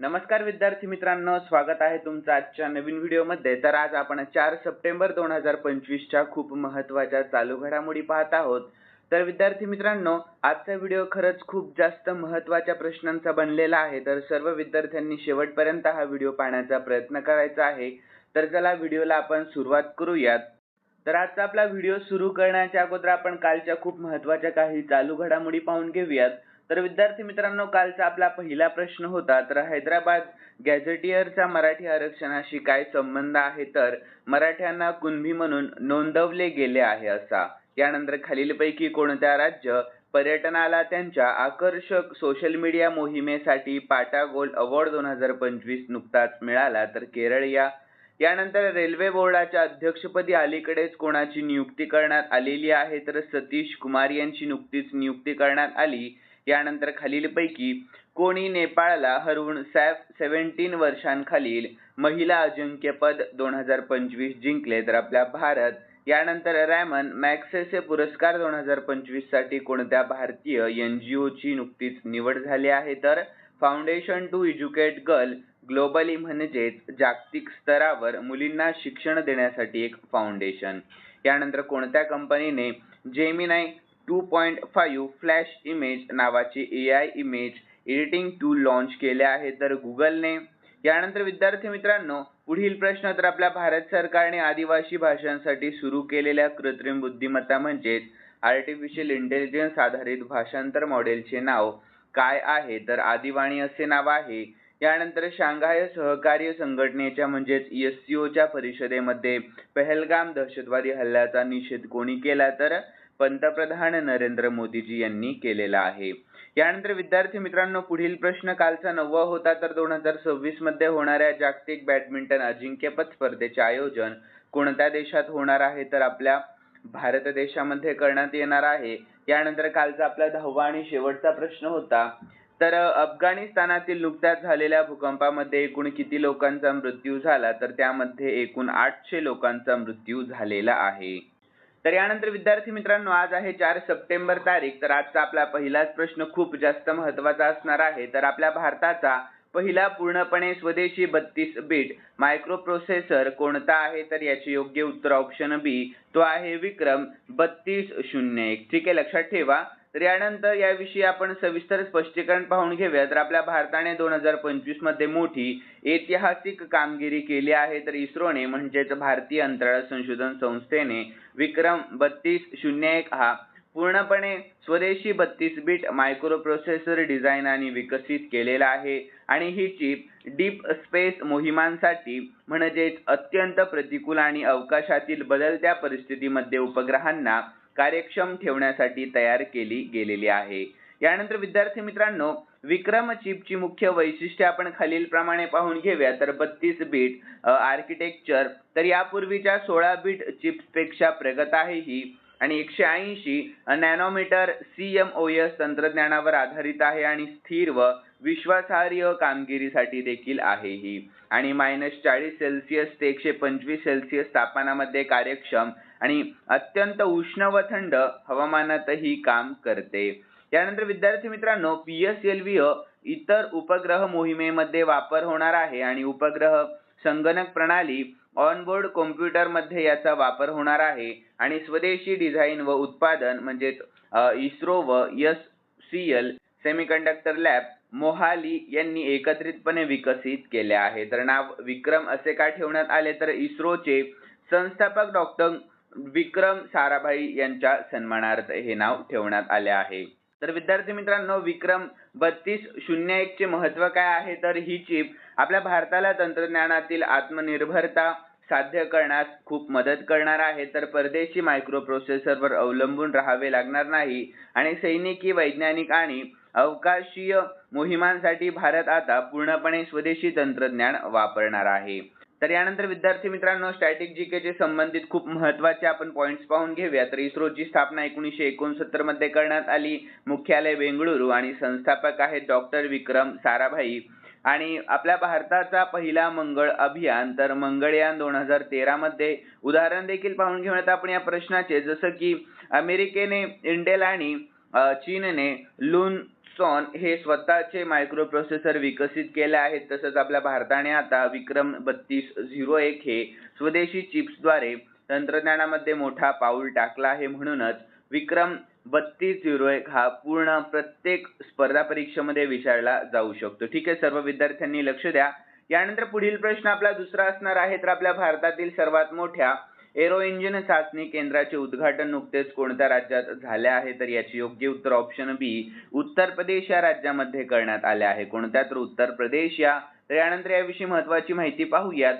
नमस्कार विद्यार्थी मित्रांनो स्वागत आहे तुमचं आजच्या नवीन व्हिडिओमध्ये. तर आज आपण चार सप्टेंबर दोन हजार पंचवीसच्या खूप महत्त्वाच्या चालू घडामोडी पाहत आहोत. तर विद्यार्थी मित्रांनो आजचा व्हिडिओ खरंच खूप जास्त महत्त्वाच्या प्रश्नांचा बनलेला आहे. तर सर्व विद्यार्थ्यांनी शेवटपर्यंत हा व्हिडिओ पाहण्याचा प्रयत्न करायचा आहे. तर चला व्हिडिओला आपण सुरुवात करूयात. तर आजचा आपला व्हिडिओ सुरू करण्याच्या अगोदर आपण कालच्या खूप महत्त्वाच्या काही चालू घडामोडी पाहून घेऊयात. तर विद्यार्थी मित्रांनो कालचा आपला पहिला प्रश्न होता तर हैदराबाद गॅझेटियरचा मराठी आरक्षणाशी काय संबंध आहे? तर मराठ्यांना कुणबी म्हणून नोंदवले गेले आहे असा. यानंतर खालीलपैकी कोणत्या राज्य पर्यटनाला त्यांच्या आकर्षक सोशल मीडिया मोहिमेसाठी पाटा गोल्ड अवॉर्ड दोन हजार पंचवीस नुकताच मिळाला? तर केरळ या. यानंतर रेल्वे बोर्डाच्या अध्यक्षपदी अलीकडेच कोणाची नियुक्ती करण्यात आलेली आहे? तर सतीश कुमार यांची नुकतीच नियुक्ती करण्यात आली. यानंतर खालीलपैकी कोणी नेपाळला हरवून सॅफ सेव्हन्टीन वर्षांखालील महिला अजिंक्यपद दोन हजार पंचवीस जिंकले तर आपला भारत यानंतर रॅमन मॅक्सेसे पुरस्कार दोन हजार पंचवीससाठी कोणत्या भारतीय एन जी ओची नुकतीच निवड झाली आहे तर foundation to educate girl globally म्हणजेच जागतिक स्तरावर मुलींना शिक्षण देण्यासाठी एक फाउंडेशन. यानंतर कोणत्या कंपनीने Gemini two point five flash image नावाचे A I image editing tool launch केले आहे. तर गुगलने यानंतर विद्यार्थी मित्रांनो पुढील प्रश्न तर आपल्या भारत सरकारने आदिवासी भाषांसाठी सुरू केलेल्या कृत्रिम बुद्धिमत्ता म्हणजेच आर्टिफिशियल इंटेलिजन्स आधारित भाषांतर मॉडेलचे नाव काय आहे? तर आदिवाणी असे नाव आहे. यानंतर शांघाय सहकार्य संघटनेच्या म्हणजेच एस सी ओच्या परिषदेमध्ये पहलगाम दहशतवादी हल्ल्याचा निषेध कोणी केला? तर पंतप्रधान नरेंद्र मोदीजी यांनी केलेला आहे. यानंतर विद्यार्थी मित्रांनो पुढील प्रश्न कालचा नववा होता तर दोन हजार सव्वीसमध्ये होणाऱ्या जागतिक बॅडमिंटन अजिंक्यपद स्पर्धेचे आयोजन कोणत्या देशात होणार आहे तर आपल्या भारत देशामध्ये करण्यात येणार आहे. यानंतर कालचा आपला दहावा आणि शेवटचा प्रश्न होता तर अफगाणिस्तानातील नुकत्याच झालेल्या भूकंपामध्ये एकूण किती लोकांचा मृत्यू झाला तर त्यामध्ये एकूण आठशे लोकांचा मृत्यू झालेला आहे. तर यानंतर विद्यार्थी मित्रांनो आज आहे चार सप्टेंबर तारीख. तर आजचा आपला पहिलाच प्रश्न खूप जास्त महत्त्वाचा असणार आहे. तर आपल्या भारताचा पहिला पूर्णपणे स्वदेशी बत्तीस बीट मायक्रो प्रोसेसर कोणता आहे? तर याचे योग्य उत्तर ऑप्शन बी तो आहे विक्रम बत्तीस शून्य एक. ठीक आहे लक्षात ठेवा. तर यानंतर याविषयी आपण सविस्तर स्पष्टीकरण पाहून घेऊया. तर आपल्या भारताने दोन हजार पंचवीसमध्ये मोठी ऐतिहासिक कामगिरी केली आहे. तर इस्रोने म्हणजेच भारतीय अंतराळ संशोधन संस्थेने विक्रम बत्तीस शून्य एक हा पूर्णपणे स्वदेशी बत्तीस बीट मायक्रो प्रोसेसर डिझाईन आणि विकसित केलेला आहे. आणि ही चिप डीप स्पेस मोहिमांसाठी म्हणजेच अत्यंत प्रतिकूल आणि अवकाशातील बदलत्या परिस्थितीमध्ये उपग्रहांना कार्यक्षम ठेवण्यासाठी तयार केली गेलेली आहे. यानंतर विद्यार्थी मित्रांनो विक्रम चिपची मुख्य वैशिष्ट्ये आपण खालील प्रमाणे पाहून घेऊया. तर बत्तीस बीट आर्किटेक्चर तर यापूर्वीच्या सोळा बीट चिप्सपेक्षा प्रगत आहे ही. आणि एकशे ऐंशी nanometre C M O S तंत्रज्ञानावर आधारित आहे आणि स्थिर व विश्वासार्ह कामगिरीसाठी देखील आहे ही. आणि मायनस चाळीस सेल्सिअस ते एकशे पंचवीस सेल्सिअस तापमानामध्ये कार्यक्षम आणि अत्यंत उष्ण व थंड हवामानातही काम करते. यानंतर विद्यार्थी मित्रांनो पी एस एल व्ही इतर उपग्रह मोहिमेमध्ये वापर होणार आहे आणि उपग्रह संगणक प्रणाली ऑनबोर्ड कॉम्प्युटरमध्ये याचा वापर होणार आहे. आणि स्वदेशी डिझाईन व उत्पादन म्हणजेच इस्रो व S C L semiconductor lab Mohali यांनी एकत्रितपणे विकसित केले आहे. तर नाव विक्रम असे का ठेवण्यात आले? तर इस्रोचे संस्थापक डॉक्टर विक्रम साराभाई यांच्या सन्मानार्थ हे नाव ठेवण्यात आले आहे. तर विद्यार्थी मित्रांनो विक्रम बत्तीस शून्य एक चे महत्त्व काय आहे? तर ही चिप आपल्या भारताला तंत्रज्ञानातील आत्मनिर्भरता साध्य करण्यास खूप मदत करणार आहे. तर परदेशी मायक्रो प्रोसेसरवर अवलंबून राहावे लागणार नाही आणि सैनिकी वैज्ञानिक आणि अवकाशीय मोहिमांसाठी भारत आता पूर्णपणे स्वदेशी तंत्रज्ञान वापरणार आहे. तर यानंतर विद्यार्थी मित्रांनो स्टॅटिक जी चे संबंधित खूप महत्त्वाचे आपण पॉईंट्स पाहून घेऊया. तर इस्रोची स्थापना एकोणीसशे एकोणसत्तरमध्ये करण्यात आली. मुख्यालय बेंगळुरू आणि संस्थापक आहेत डॉक्टर विक्रम साराभाई. आणि आपल्या भारताचा पहिला मंगळ अभियान तर मंगळयान दोन हजार तेरामध्ये उदाहरण देखील पाहून घेऊयात आपण या प्रश्नाचे. जसं की अमेरिकेने इंडेल आणि चीनने लून सॉन हे स्वतःचे मायक्रो प्रोसेसर विकसित केले आहेत. तसंच आपल्या भारताने आता विक्रम बत्तीस झिरो एक हे स्वदेशी चिप्सद्वारे तंत्रज्ञानामध्ये मोठा पाऊल टाकला आहे. म्हणूनच विक्रम बत्तीस झिरो एक हा पूर्ण प्रत्येक स्पर्धा परीक्षेमध्ये विचारला जाऊ शकतो. ठीक आहे सर्व विद्यार्थ्यांनी लक्ष द्या. यानंतर पुढील प्रश्न आपला दुसरा असणार आहे तर आपल्या भारतातील सर्वात मोठ्या एरो इंजिन चाचणी केंद्राचे उद्घाटन नुकतेच कोणत्या राज्यात झाले आहे? तर याचे योग्य उत्तर ऑप्शन बी उत्तर प्रदेश या राज्यामध्ये करण्यात आले आहे. कोणत्या? तर उत्तर प्रदेश या. तर यानंतर याविषयी महत्वाची माहिती पाहूयात.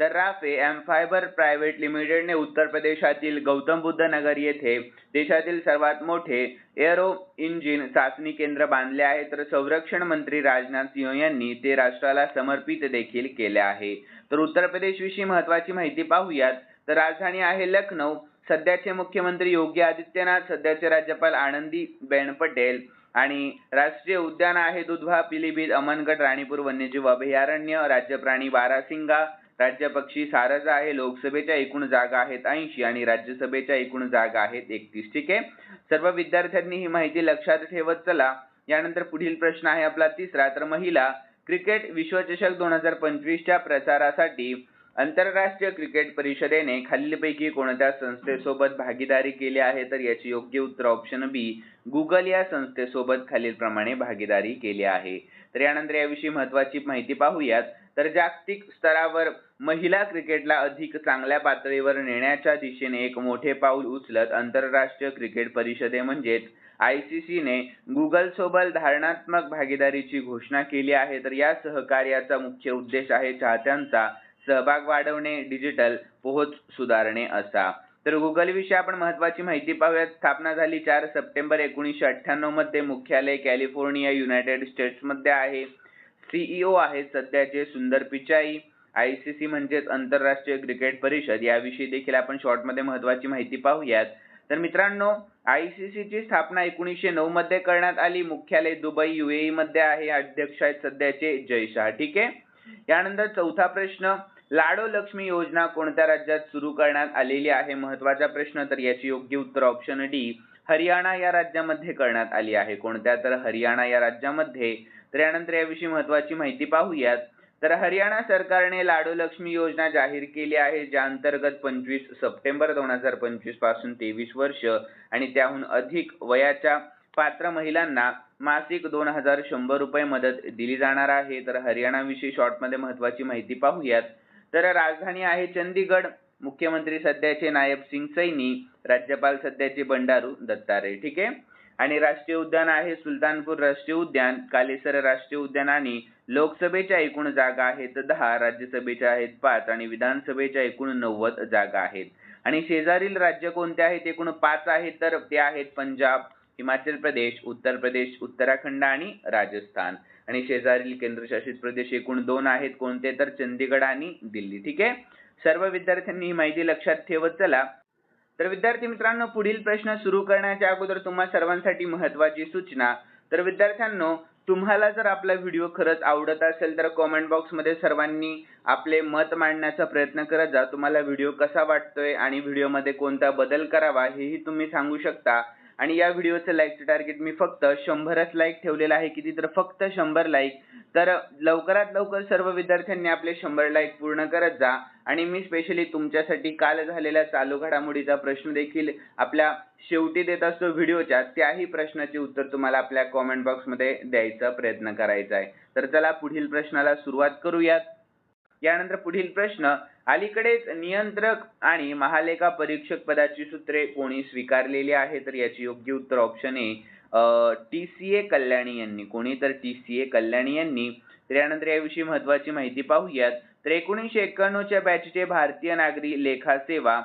तर राफे एम फायबर प्रायव्हेट लिमिटेडने उत्तर प्रदेशातील गौतम बुद्ध नगर येथे देशातील सर्वात मोठे एअरो इंजिन चाचणी केंद्र बांधले आहे. तर संरक्षण मंत्री राजनाथ सिंह यांनी ते राष्ट्राला समर्पित देखील केले आहे. तर उत्तर प्रदेश विषयी महत्वाची माहिती पाहूयात. तर राजधानी आहे लखनौ सध्याचे मुख्यमंत्री योगी आदित्यनाथ सध्याचे राज्यपाल आनंदी बेन पटेल आणि राष्ट्रीय उद्यान आहे दुधवा पिलीभीत अमनगड राणीपूर वन्यजीव अभयारण्य राज्य प्राणी बारासिंगा राज्य पक्षी सारस आहे लोकसभेच्या एकूण जागा आहेत ऐंशी आणि राज्यसभेच्या एकूण जागा आहेत एकतीस. ठीक आहे? सर्व विद्यार्थ्यांनी ही माहिती लक्षात ठेवत चला. यानंतर पुढील प्रश्न आहे आपला तिसरा. तर महिला क्रिकेट विश्वचषक दोन हजार पंचवीसच्या प्रचारासाठी आंतरराष्ट्रीय क्रिकेट परिषदेने खालीलपैकी कोणत्या संस्थेसोबत भागीदारी केली आहे तर याचे योग्य उत्तर ऑप्शन बी गुगल या संस्थेसोबत खालीलप्रमाणे भागीदारी केली आहे. तर यानंतर याविषयी महत्वाची माहिती पाहूयात. तर जागतिक स्तरावर महिला क्रिकेटला अधिक चांगल्या पातळीवर नेण्याच्या दिशेने एक मोठे पाऊल उचलत आंतरराष्ट्रीय क्रिकेट परिषदे म्हणजेच आय सी सीने गुगल सोबत धारणात्मक भागीदारीची घोषणा केली आहे. तर या सहकार्याचा मुख्य उद्देश आहे चाहत्यांचा सहभाग वाढवणे डिजिटल पोहोच सुधारणे असा. तर गुगल विषयी आपण महत्वाची माहिती पाहूयात. स्थापना झाली चार सप्टेंबर एकोणीसशे अठ्ठ्याण्णवमध्ये. मुख्यालय कॅलिफोर्निया युनायटेड स्टेट्समध्ये आहे. सीईओ आहेत सध्याचे सुंदर पिचाई. आय सी सी म्हणजेच आंतरराष्ट्रीय क्रिकेट परिषद. याविषयी देखील आपण शॉर्टमध्ये महत्वाची माहिती पाहूयात. तर मित्रांनो आय सी सी ची स्थापना एकोणीसशे नऊ मध्ये करण्यात आली. मुख्यालय दुबई युएई मध्ये आहे. अध्यक्ष आहेत सध्याचे जय शाह. ठीक आहे? यानंतर चौथा प्रश्न लाडो लक्ष्मी योजना कोणत्या राज्यात सुरू करण्यात आलेली आहे? महत्त्वाचा प्रश्न तर याची योग्य उत्तर ऑप्शन डी हरियाणा या राज्यामध्ये करण्यात आली आहे. कोणत्या? तर हरियाणा या राज्यामध्ये. तर यानंतर याविषयी महत्वाची माहिती पाहूयात. तर हरियाणा सरकारने लाडो लक्ष्मी योजना जाहीर केली आहे ज्या अंतर्गत पंचवीस सप्टेंबर दोन हजार पंचवीसपासून तेवीस वर्ष आणि त्याहून अधिक वयाच्या पात्र महिलांना मासिक दोन हजार शंभर रुपये मदत दिली जाणार आहे. तर हरियाणाविषयी शॉर्टमध्ये मध्ये महत्वाची माहिती पाहूयात. तर राजधानी आहे चंदीगड. मुख्यमंत्री सध्याचे नायब सिंग सैनी राज्यपाल सध्याचे बंडारू दत्तारे ठीक आहे? आणि राष्ट्रीय उद्यान आहे सुलतानपूर राष्ट्रीय उद्यान. कालेसर राष्ट्रीय उद्यान आणि लोकसभेच्या एकूण जागा आहेत दहा राज्यसभेच्या आहेत पाच आणि विधानसभेच्या एकूण नव्वद जागा आहेत. आणि शेजारील राज्य कोणते आहेत? एकूण पाच आहेत तर ते आहेत पंजाब हिमाचल प्रदेश उत्तर प्रदेश उत्तराखंड आणि राजस्थान. आणि शेजारील केंद्रशासित प्रदेश एकूण दोन आहेत. कोणते? तर चंदीगड आणि दिल्ली. ठीक आहे? सर्व विद्यार्थ्यांनी ही माहिती लक्षात ठेवत चला. तर विद्यार्थी मित्रांनो पुढील प्रश्न सुरू करण्याच्या अगोदर तुम्हा सर्वांसाठी महत्वाची सूचना. तर विद्यार्थ्यांनो तुम्हाला जर आपला व्हिडिओ खरंच आवडत असेल तर कॉमेंट बॉक्समध्ये सर्वांनी आपले मत मांडण्याचा प्रयत्न करत जा तुम्हाला व्हिडिओ कसा वाटतोय आणि व्हिडिओमध्ये कोणता बदल करावा हेही तुम्ही सांगू शकता. आणि या व्हिडिओचं लाईकचं टार्गेट मी फक्त शंभरच लाईक ठेवलेलं आहे. किती तर फक्त शंभर लाईक तर लवकरात लवकर सर्व विद्यार्थ्यांनी आपले शंभर लाईक पूर्ण करत जा. आणि मी स्पेशली तुमच्यासाठी काल झालेल्या चालू घडामोडीचा प्रश्न देखील आपल्या शेवटी देत असतो व्हिडिओच्या. त्याही प्रश्नाचे उत्तर तुम्हाला आपल्या कॉमेंट बॉक्समध्ये द्यायचा प्रयत्न करायचा आहे. तर चला पुढील प्रश्नाला सुरुवात करूयात. यानंतर पुढील प्रश्न अलीकडेच नियंत्रक आणि महालेखा परीक्षक पदाची सूत्रे कोणी स्वीकारलेली आहे तर याची योग्य उत्तर option A T C A Kalyani यांनी. कोणी? तर टी सी ए कल्याणी यांनी. तर यानंतर याविषयी महत्वाची माहिती पाहूयात. तर एकोणीसशे एक्क्याण्णवच्या बॅचचे भारतीय नागरी लेखा सेवा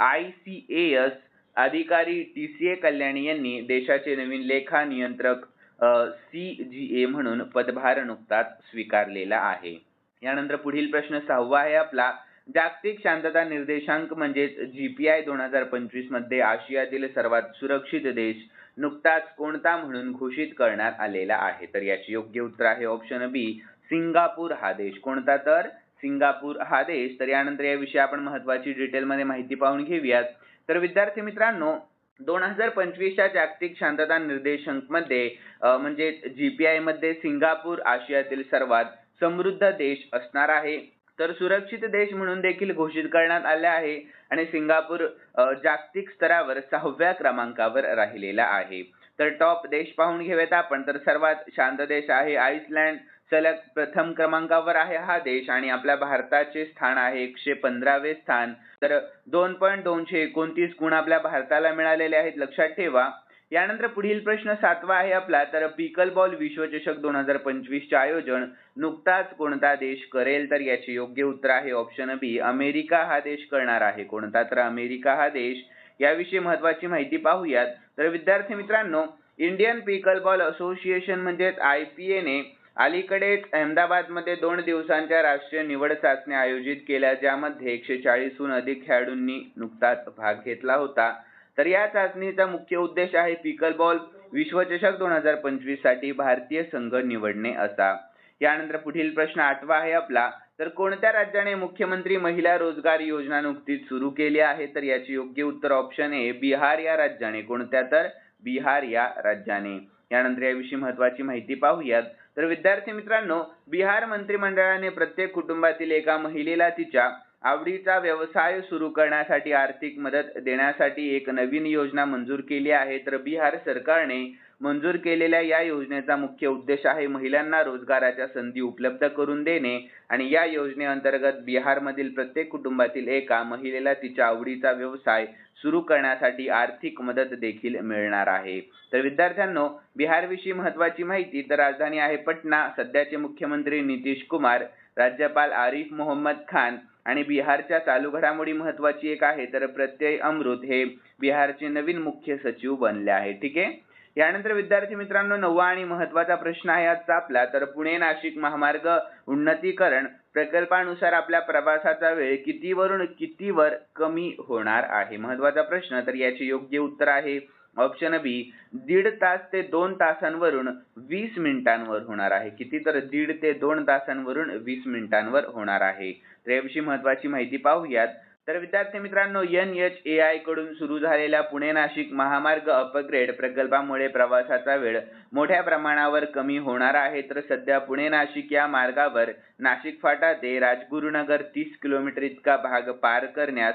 आय सी एस अधिकारी टी सी ए कल्याणी यांनी देशाचे नवीन लेखा नियंत्रक सी जी ए म्हणून पदभार नुकताच स्वीकारलेला आहे. यानंतर पुढील प्रश्न सहावा आहे आपला. जागतिक शांतता निर्देशांक म्हणजेच जी पी आय दोन हजार पंचवीसमध्ये आशियातील सर्वात सुरक्षित देश नुकताच कोणता म्हणून घोषित करण्यात आलेला आहे? तर याचे योग्य उत्तर आहे ऑप्शन बी सिंगापूर हा देश. कोणता तर? सिंगापूर हा देश. तर यानंतर याविषयी आपण महत्वाची डिटेलमध्ये माहिती पाहून घेऊयात. तर विद्यार्थी मित्रांनो दोन हजार पंचवीसच्या जागतिक शांतता निर्देशांकमध्ये जी पी आयमध्ये मध्ये सिंगापूर आशियातील सर्वात समृद्ध देश असणार आहे. तर सुरक्षित देश म्हणून देखील घोषित करण्यात आले आहे आणि सिंगापूर जागतिक स्तरावर सहाव्या क्रमांकावर राहिलेला आहे. तर टॉप देश पाहून घेऊयात आपण. तर सर्वात शांत देश आहे आईसलँड सलग प्रथम क्रमांकावर आहे हा देश आणि आपल्या भारताचे स्थान आहे एकशे पंधरावे स्थान. तर दोन पॉईंट दोनशे एकोणतीस गुण आपल्या भारताला मिळालेले आहेत. लक्षात ठेवा यानंतर पुढील प्रश्न सातवा आहे आपला. तर पिकल बॉल विश्वचषक दोन हजार पंचवीसचे आयोजन. नुकताच कोणता देश करेल? तर याचे योग्य उत्तर आहे ऑप्शन बी अमेरिका हा देश करणार आहे. कोणता? तर अमेरिका हा देश. याविषयी महत्वाची माहिती पाहूयात. तर विद्यार्थी मित्रांनो इंडियन पिकल बॉल असोसिएशन म्हणजेच आय पी एने अलीकडेच अहमदाबादमध्ये दोन दिवसांच्या राष्ट्रीय निवड चाचण्या आयोजित केल्या ज्यामध्ये एकशे चाळीसहून अधिक खेळाडूंनी नुकताच भाग घेतला होता. तर या चाचणीचा मुख्य उद्देश आहे पिकल बॉल विश्वचषक दोन हजार पंचवीससाठी भारतीय संघ निवडणे असा. यानंतर पुढील प्रश्न आठवा आहे आपला. तर कोणत्या राज्याने मुख्यमंत्री महिला रोजगार योजना नुकतीच सुरू केली आहे? तर याचे योग्य उत्तर ऑप्शन आहे बिहार या राज्याने. कोणत्या तर? बिहार या राज्याने. यानंतर याविषयी महत्वाची माहिती पाहूयात. तर विद्यार्थी मित्रांनो बिहार मंत्रिमंडळाने प्रत्येक कुटुंबातील एका महिलेला तिच्या आवडीचा व्यवसाय सुरू करण्यासाठी आर्थिक मदत देण्यासाठी एक नवीन योजना मंजूर केली आहे. तर बिहार सरकारने मंजूर केलेल्या या योजनेचा मुख्य उद्देश आहे महिलांना रोजगाराच्या संधी उपलब्ध करून देणे. आणि या योजनेअंतर्गत बिहारमधील प्रत्येक कुटुंबातील एका महिलेला तिच्या आवडीचा व्यवसाय सुरू करण्यासाठी आर्थिक मदत देखील मिळणार आहे. तर विद्यार्थ्यांनो बिहारविषयी महत्वाची माहिती तर राजधानी आहे पटना. सध्याचे मुख्यमंत्री नितीश कुमार राज्यपाल आरिफ मोहम्मद खान आणि बिहारच्या चालू घडामोडी महत्वाची एक आहे तर प्रत्यय अमृत हे बिहारचे नवीन मुख्य सचिव बनले आहे ठीक आहे? यानंतर विद्यार्थी मित्रांनो नववा आणि महत्त्वाचा प्रश्न आहे आजचा आपला तर पुणे नाशिक महामार्ग उन्नतीकरण प्रकल्पानुसार आपल्या प्रवासाचा वेळ कितीवरून कितीवर कमी होणार आहे? महत्त्वाचा प्रश्न तर याचे योग्य उत्तर आहे ऑप्शन बी दीड तास ते दोन तासांवरून वीस मिनिटांवर होणार आहे. किती तर दीड ते दोन तासांवरून वीस मिनिटांवर होणार आहे. तर याविषयी महत्वाची माहिती पाहूयात. तर विद्यार्थी मित्रांनो एन एच ए आयकडून सुरू झालेल्या पुणे नाशिक महामार्ग अपग्रेड प्रकल्पामुळे प्रवासाचा वेळ मोठ्या प्रमाणावर कमी होणार आहे. तर सध्या पुणे नाशिक या मार्गावर नाशिक फाटा ते राजगुरुनगर तीस किलोमीटर इतका भाग पार करण्यास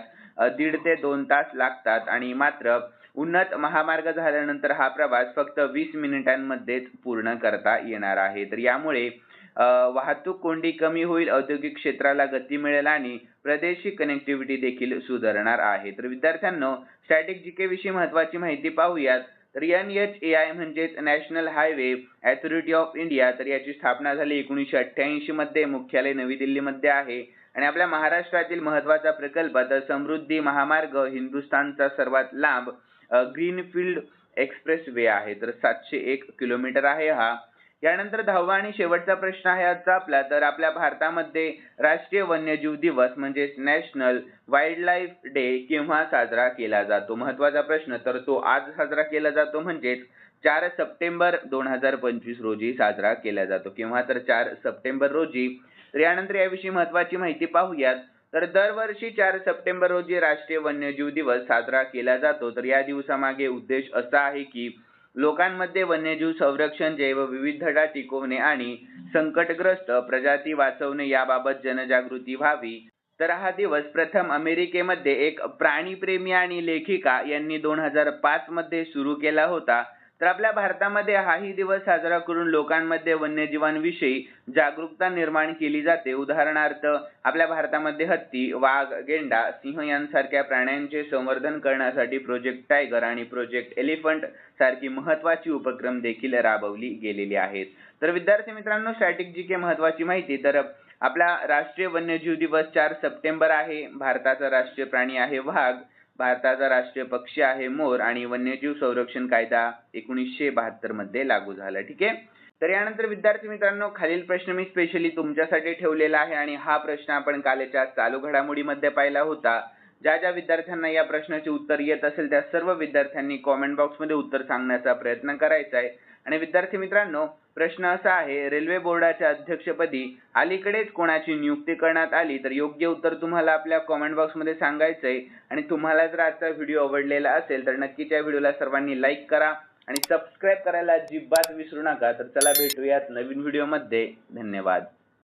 दीड ते दोन तास लागतात. आणि मात्र उन्नत महामार्ग झाल्यानंतर हा प्रवास फक्त वीस मिनिटांमध्येच पूर्ण करता येणार आहे. तर यामुळे वाहतूक कोंडी कमी होईल औद्योगिक क्षेत्राला गती मिळेल आणि प्रदेशी कनेक्टिव्हिटी देखील सुधारणार आहे. तर विद्यार्थ्यांनो स्टॅटिक जीके विषयी महत्वाची माहिती पाहूयात. तर एन एच ए आय म्हणजेच national highway authority of India तर याची स्थापना झाली एकोणीसशे अठ्ठ्याऐंशी मध्ये. मुख्यालय नवी दिल्लीमध्ये आहे. आणि आपल्या महाराष्ट्रातील महत्त्वाचा प्रकल्प तर समृद्धी महामार्ग हिंदुस्थानचा सर्वात लांब ग्रीनफील्ड एक्सप्रेस वे आहे. तर सातशे एक किलोमीटर आहे हा. यानंतर दहावा आणि शेवटचा प्रश्न आहे आजचा आपला. तर आपल्या भारतामध्ये राष्ट्रीय वन्यजीव दिवस म्हणजेच नॅशनल वाईल्ड लाईफ डे केव्हा साजरा केला जातो? महत्त्वाचा प्रश्न. तर तो आज साजरा केला जातो म्हणजेच चार सप्टेंबर दोन हजार पंचवीस रोजी साजरा केला जातो. केव्हा? तर चार सप्टेंबर रोजी. तर यानंतर याविषयी महत्वाची माहिती पाहूयात. तर दरवर्षी चार सप्टेंबर रोजी राष्ट्रीय वन्यजीव दिवस साजरा केला जातो. तर या दिवसामागे उद्देश असा आहे की लोकांमध्ये वन्यजीव संरक्षण जैवविविधता टिकवणे आणि संकटग्रस्त प्रजाती वाचवणे याबाबत जनजागृती व्हावी. तर हा दिवस प्रथम अमेरिकेमध्ये एक प्राणीप्रेमी आणि लेखिका यांनी दोन हजार पाच मध्ये सुरू केला होता. तर आपल्या भारतामध्ये हाही दिवस साजरा करून लोकांमध्ये वन्यजीवांविषयी जागरूकता निर्माण केली जाते. उदाहरणार्थ आपल्या भारतामध्ये हत्ती वाघ गेंडा सिंह यांसारख्या प्राण्यांचे संवर्धन करण्यासाठी प्रोजेक्ट टायगर आणि प्रोजेक्ट एलिफंट सारखी महत्वाची उपक्रम देखील राबवली गेलेली आहेत. तर विद्यार्थी मित्रांनो स्टॅटिक जी के महत्वाची माहिती. तर आपला राष्ट्रीय वन्यजीव दिवस चार सप्टेंबर आहे. भारताचा राष्ट्रीय प्राणी आहे वाघ. भारताचा राष्ट्रीय पक्षी आहे मोर आणि वन्यजीव संरक्षण कायदा एकोणीसशे बहात्तरमध्ये लागू झाला. ठीक आहे? तर यानंतर विद्यार्थी मित्रांनो खालील प्रश्न मी स्पेशली तुमच्यासाठी ठेवलेला आहे आणि हा प्रश्न आपण कालच्या चालू घडामोडीमध्ये पाहिला होता. ज्या ज्या विद्यार्थ्यांना या प्रश्नाचे उत्तर येत असेल त्या सर्व विद्यार्थ्यांनी कॉमेंट बॉक्समध्ये उत्तर सांगण्याचा प्रयत्न करायचा आहे. आणि विद्यार्थी मित्रांनो प्रश्न असा आहे रेल्वे बोर्डाच्या अध्यक्षपदी अलीकडेच कोणाची नियुक्ती करण्यात आली तर योग्य उत्तर तुम्हाला आपल्या कॉमेंट बॉक्समध्ये सांगायचंय. आणि तुम्हाला जर आजचा व्हिडिओ आवडलेला असेल तर नक्कीच या व्हिडिओला सर्वांनी लाईक करा आणि सबस्क्राईब करायला अजिबात विसरू नका. तर चला भेटूयात नवीन व्हिडिओमध्ये धन्यवाद.